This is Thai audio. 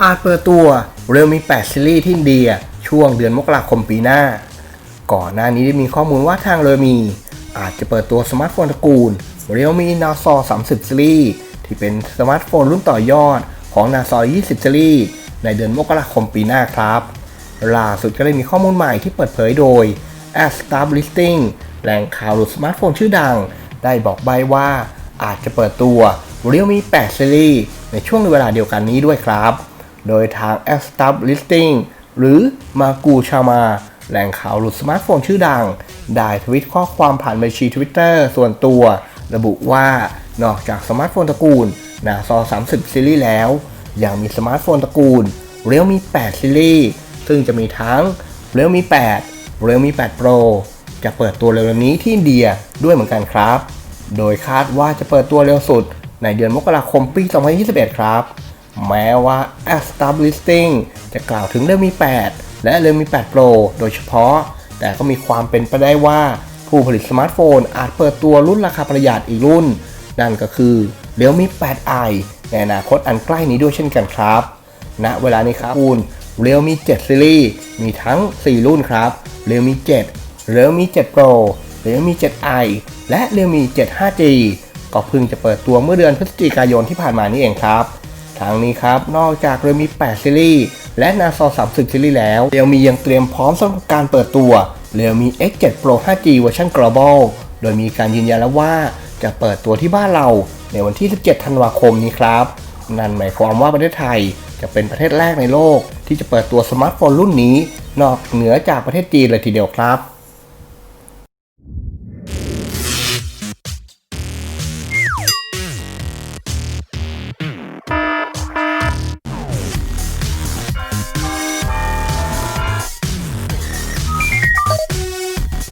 อาจเปิดตัวเร็วมี 8 ซีรีส์ที่อินเดีย ช่วงเดือนมกราคมปีหน้า ก่อนหน้านี้ได้มีข้อมูลว่าทางเรมี อาจจะเปิดตัวสมาร์ทโฟนตระกูล Realme Naso 30 ซีรีส์ที่เป็นสมาร์ทโฟนรุ่นต่อยอดของ Naso 20 ซีรีส์ในเดือนมกราคมปีหน้าครับล่าสุดก็ได้มีข้อมูลใหม่ที่เปิดเผยโดย a s t a r Listing แหล่งข่าวหลุดสมาร์ทโฟนชื่อดัง ได้บอกใบว่าอาจจะเปิดตัว Realme 8ซีรีส์ในช่วงเวลาเดียวกันนี้ด้วยครับ โดยทาง a s t a r Listing หรือมากูชามา แหล่งข่าวหลุดสมาร์ทโฟนชื่อดัง ได้ทวิตข้อความผ่านบัญชี Twitter ส่วนตัว ระบุว่านอกจากสมาร์ทโฟนตระกูล Naso 30 ซีรีส์แล้ว ยังมีสมาร์ทโฟนตระกูล Realme 8ซีรีส์ ซึ่งจะมีทั้ง Realme 8 Realme 8 Pro จะเปิดตัวเร็วนี้ที่อินเดียด้วยเหมือนกันครับ โดยคาดว่าจะเปิดตัวเร็วสุดในเดือนมกราคมปี 2021 ครับ แม้ว่า a s t a b Listing จะกล่าวถึง Realme 8และ Realme 8 Pro โดยเฉพาะ แต่ก็มีความเป็นไปได้ว่า ผู้ผลิตสมาร์ทโฟนอาจเปิดตัวรุ่นราคาประหยัดอีกรุ่น นั่นก็คือ Realme 8i ในอนาคตอันใกล้นี้ด้วยเช่นกันครับณเวลานี้ครับคุณ Realme 7 Series มีทั้ง 4 รุ่นครับ Realme 7 Realme 7 Pro Realme 7i และ Realme 7 5G ก็เพิ่งจะเปิดตัวเมื่อเดือนพฤศจิกายนที่ผ่านมานี่เองครับ ทางนี้ครับ นอกจาก Realme 8 Series และ Naso 30 Series แล้ว Realme ยังเตรียมพร้อมสำหรับการเปิดตัว Realme X7 Pro 5G เวอร์ชัน Global โดยมีการยืนยันแล้วว่าจะเปิดตัวที่บ้านเราในวันที่ 17 ธันวาคมนี้ครับ นั่นหมายความว่าประเทศไทยจะเป็นประเทศแรกในโลก ที่จะเปิดตัวสมาร์ทโฟนรุ่นนี้ นอกเหนือจากประเทศจีนเลยทีเดียวครับ